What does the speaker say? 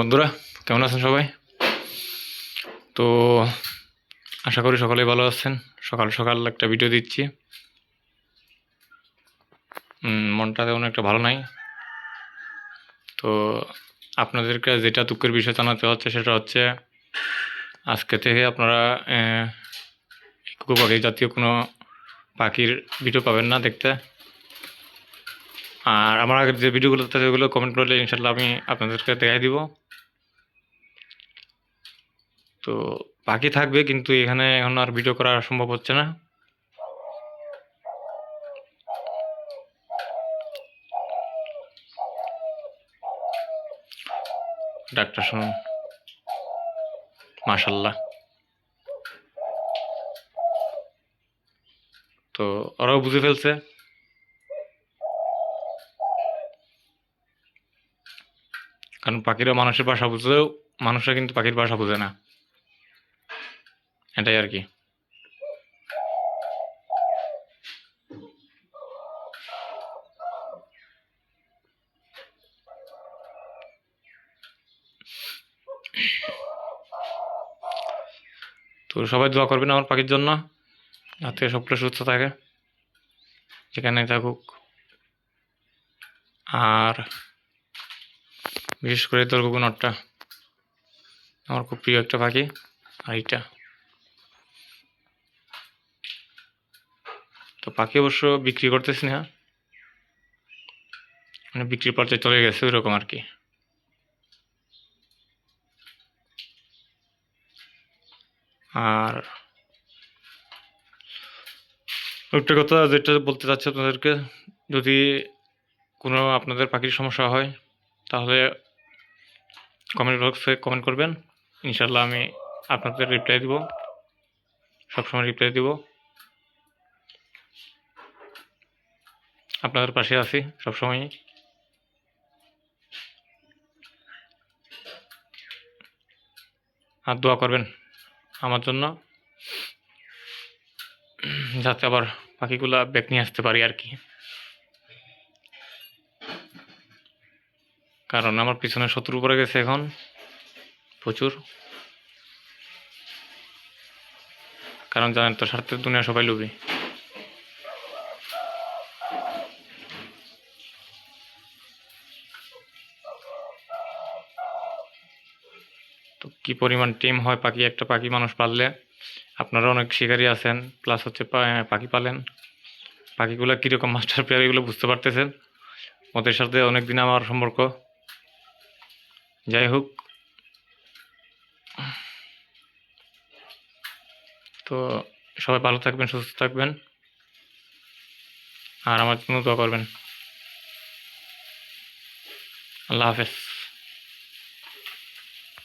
বন্ধুরা, কেমন আছেন সবাই? তো আশা করি সকলেই ভালো আছেন। সকাল সকাল একটা ভিডিও দিচ্ছি। মনটা তেমন একটা ভালো নাই। তো আপনাদেরকে যেটা দুঃখের বিষয় জানাতে হচ্ছে, সেটা হচ্ছে আজকে থেকে আপনারা কুকু পাখি জাতীয় কোনো পাখির ভিডিও পাবেন না দেখতে। আর আমার আগের যে ভিডিওগুলো থাকে ওগুলো কমেন্ট করলে ইনশাল্লাহ আমি আপনাদেরকে দেখাই দিব। তো পাখি থাকবে, কিন্তু এখানে এখন আর ভিডিও করা সম্ভব হচ্ছে না। ডাক্তার শুনুন। মাশাল্লাহ। তো ওরাও বুঝে ফেলছে। কারণ পাখিরা মানুষের ভাষা বুঝলেও মানুষরা কিন্তু পাখির ভাষা বোঝে না। এটাই আর কি। তো সবাই দোয়া করবেন আমার পাখির জন্য, যাতে সবগুলো সুস্থ থাকে যেখানে থাকুক। আর বিশেষ করে দর্গগুণরটা আমার খুব প্রিয় একটা পাখি, আর এইটা। তো পাখি অবশ্য বিক্রি করতেছি না। মানে বিক্রির পর্যায়ে চলে গেছে ওই রকম আর কি। আর একটা কথা যেটা বলতে চাচ্ছি আপনাদেরকে, যদি কোনো আপনাদের পাখির সমস্যা হয়, তাহলে কমেন্ট বক্সে কমেন্ট করবেন। ইনশাল্লাহ আমি আপনাদের রিপ্লাই দিব। সবসময় রিপ্লাই দিব। আপনাদের পাশে আছি সবসময়ই। আর দোয়া করবেন আমার জন্য, যাতে আবার পাখিগুলো ব্যাগ নিয়ে আসতে পারি আর কি। কারণ আমার পিছনে শত্রু পড়ে গেছে এখন, প্রচুর। কারণ জানেন তো, স্বার্থের দুনিয়া সবাই লুবি তো কি পরিমাণ টিম হয়, পাখি, একটা পাখি মানুষ পাললে? আপনারা অনেক শিকারী আছেন প্লাস হচ্ছে পাখি পালেন। পাখিগুলো কীরকম মাস্টার প্লেয়ার এগুলো বুঝতে পারতেছেন? ওদের সাথে অনেক দিন আমার সম্পর্ক। যাই হোক। তো সবাই ভালো থাকবেন, সুস্থ থাকবেন। আর আমার জন্য দোয়া করবেন। আল্লাহ হাফেজ।